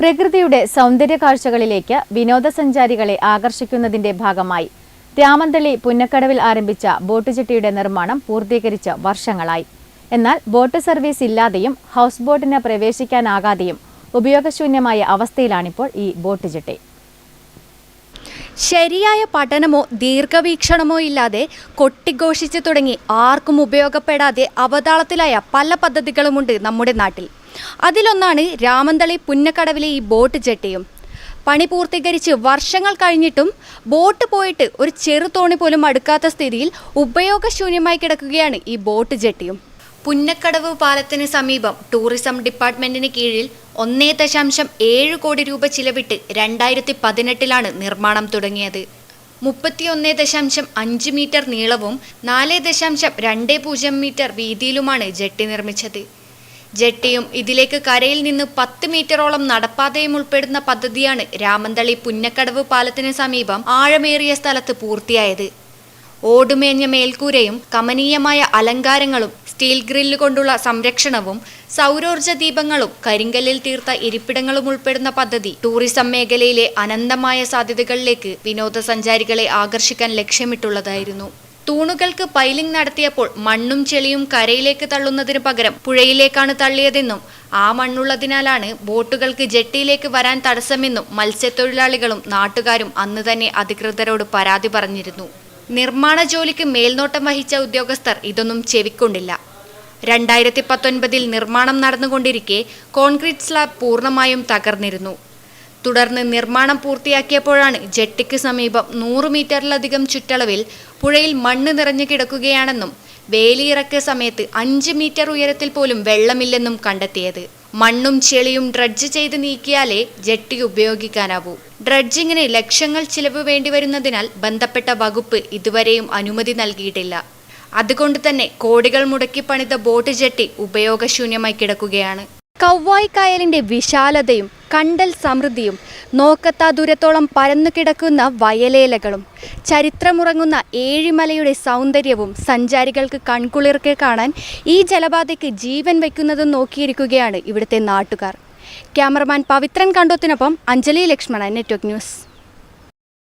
പ്രകൃതിയുടെ സൗന്ദര്യ കാഴ്ചകളിലേക്ക് വിനോദസഞ്ചാരികളെ ആകർഷിക്കുന്നതിന്റെ ഭാഗമായി. രാമന്തളി പുന്നക്കടവിൽ ആരംഭിച്ച ബോട്ട് ജെട്ടിയുടെ നിർമ്മാണം പൂർത്തീകരിച്ച് വർഷങ്ങളായി. എന്നാൽ ബോട്ട് സർവീസ് ഇല്ലാതെയും ഹൗസ് ബോട്ടിന് പ്രവേശിക്കാനാകാതെയും ഉപയോഗശൂന്യമായ അവസ്ഥയിലാണിപ്പോൾ ഈ ബോട്ട് ജെട്ടി ശരിയായ പഠനമോ ദീർഘവീക്ഷണമോ ഇല്ലാതെ കൊട്ടിഘോഷിച്ചു തുടങ്ങി ആർക്കും ഉപയോഗപ്പെടാതെ അവതാളത്തിലായ പല പദ്ധതികളുമുണ്ട് നമ്മുടെ നാട്ടിൽ. അതിലൊന്നാണ് രാമന്തളി പുന്നക്കടവിലെ ഈ ബോട്ട് ജെട്ടിയും. പണി പൂർത്തീകരിച്ച് വർഷങ്ങൾ കഴിഞ്ഞിട്ടും ബോട്ട് പോയിട്ട് ഒരു ചെറുതോണി പോലും അടുക്കാത്ത സ്ഥിതിയിൽ ഉപയോഗശൂന്യമായി കിടക്കുകയാണ് ഈ ബോട്ട് ജെട്ടിയും. പുന്നക്കടവ് പാലത്തിന് സമീപം ടൂറിസം ഡിപ്പാർട്ട്മെന്റിന് കീഴിൽ ഒന്നേ ദശാംശം ഏഴ് കോടി രൂപ ചിലവിട്ട് രണ്ടായിരത്തി പതിനെട്ടിലാണ് നിർമ്മാണം തുടങ്ങിയത്. മുപ്പത്തിയൊന്ന് ദശാംശം അഞ്ച് മീറ്റർ നീളവും നാല് ദശാംശം രണ്ട് പൂജ്യം മീറ്റർ വീതിയിലുമാണ് ജെട്ടി നിർമ്മിച്ചത്. ജെട്ടിയും ഇതിലേക്ക് കരയിൽ നിന്ന് പത്ത് മീറ്ററോളം നടപ്പാതയും ഉൾപ്പെടുന്ന പദ്ധതിയാണ് രാമന്തളി പുന്നക്കടവ് പാലത്തിന് സമീപം ആഴമേറിയ സ്ഥലത്ത് പൂർത്തിയായത്. ഓടുമേഞ്ഞ മേൽക്കൂരയും കമനീയമായ അലങ്കാരങ്ങളും സ്റ്റീൽ ഗ്രില്ല് കൊണ്ടുള്ള സംരക്ഷണവും സൗരോർജ ദീപങ്ങളും കരിങ്കല്ലിൽ തീർത്ത ഇരിപ്പിടങ്ങളും ഉൾപ്പെടുന്ന പദ്ധതി ടൂറിസം മേഖലയിലെ അനന്തമായ സാധ്യതകളിലേക്ക് വിനോദസഞ്ചാരികളെ ആകർഷിക്കാൻ ലക്ഷ്യമിട്ടുള്ളതായിരുന്നു. തൂണുകൾക്ക് പൈലിംഗ് നടത്തിയപ്പോൾ മണ്ണും ചെളിയും കരയിലേക്ക് തള്ളുന്നതിന് പകരം പുഴയിലേക്കാണ് തള്ളിയതെന്നും ആ മണ്ണുള്ളതിനാലാണ് ബോട്ടുകൾക്ക് ജെട്ടിയിലേക്ക് വരാൻ തടസ്സമെന്നും മത്സ്യത്തൊഴിലാളികളും നാട്ടുകാരും അന്ന് തന്നെ അധികൃതരോട് പരാതി പറഞ്ഞിരുന്നു. നിർമ്മാണ ജോലിക്ക് മേൽനോട്ടം വഹിച്ച ഉദ്യോഗസ്ഥർ ഇതൊന്നും ചെവിക്കൊണ്ടില്ല. രണ്ടായിരത്തി പത്തൊൻപതിൽ നിർമ്മാണം നടന്നുകൊണ്ടിരിക്കെ കോൺക്രീറ്റ് സ്ലാബ് പൂർണമായും തകർന്നിരുന്നു. തുടർന്ന് നിർമ്മാണം പൂർത്തിയാക്കിയപ്പോഴാണ് ജെട്ടിക്ക് സമീപം നൂറ് മീറ്ററിലധികം ചുറ്റളവിൽ പുഴയിൽ മണ്ണ് നിറഞ്ഞു കിടക്കുകയാണെന്നും വേലിയിറക്ക സമയത്ത് അഞ്ച് മീറ്റർ ഉയരത്തിൽ പോലും വെള്ളമില്ലെന്നും കണ്ടെത്തിയത്. മണ്ണും ചെളിയും ഡ്രഡ്ജ് ചെയ്ത് നീക്കിയാലേ ജെട്ടി ഉപയോഗിക്കാനാവൂ. ഡ്രഡ്ജിങ്ങിന് ലക്ഷങ്ങൾ ചിലവ് വേണ്ടിവരുന്നതിനാൽ ബന്ധപ്പെട്ട വകുപ്പ് ഇതുവരെയും അനുമതി നൽകിയിട്ടില്ല. അതുകൊണ്ട് തന്നെ കോടികൾ മുടക്കി പണിത ബോട്ട് ജെട്ടി ഉപയോഗശൂന്യമായി കിടക്കുകയാണ്. കവ്വായി വിശാലതയും കണ്ടൽ സമൃദ്ധിയും നോക്കത്താ ദൂരത്തോളം പരന്നു കിടക്കുന്ന വയലേലകളും ചരിത്രമുറങ്ങുന്ന ഏഴിമലയുടെ സൗന്ദര്യവും സഞ്ചാരികൾക്ക് കൺകുളിർക്കെ കാണാൻ ഈ ജലപാതയ്ക്ക് ജീവൻ വയ്ക്കുന്നതും നോക്കിയിരിക്കുകയാണ് ഇവിടുത്തെ നാട്ടുകാർ. ക്യാമറമാൻ പവിത്രൻ കണ്ടോത്തിനൊപ്പം അഞ്ജലി ലക്ഷ്മണ നെറ്റ്വർക്ക് ന്യൂസ്.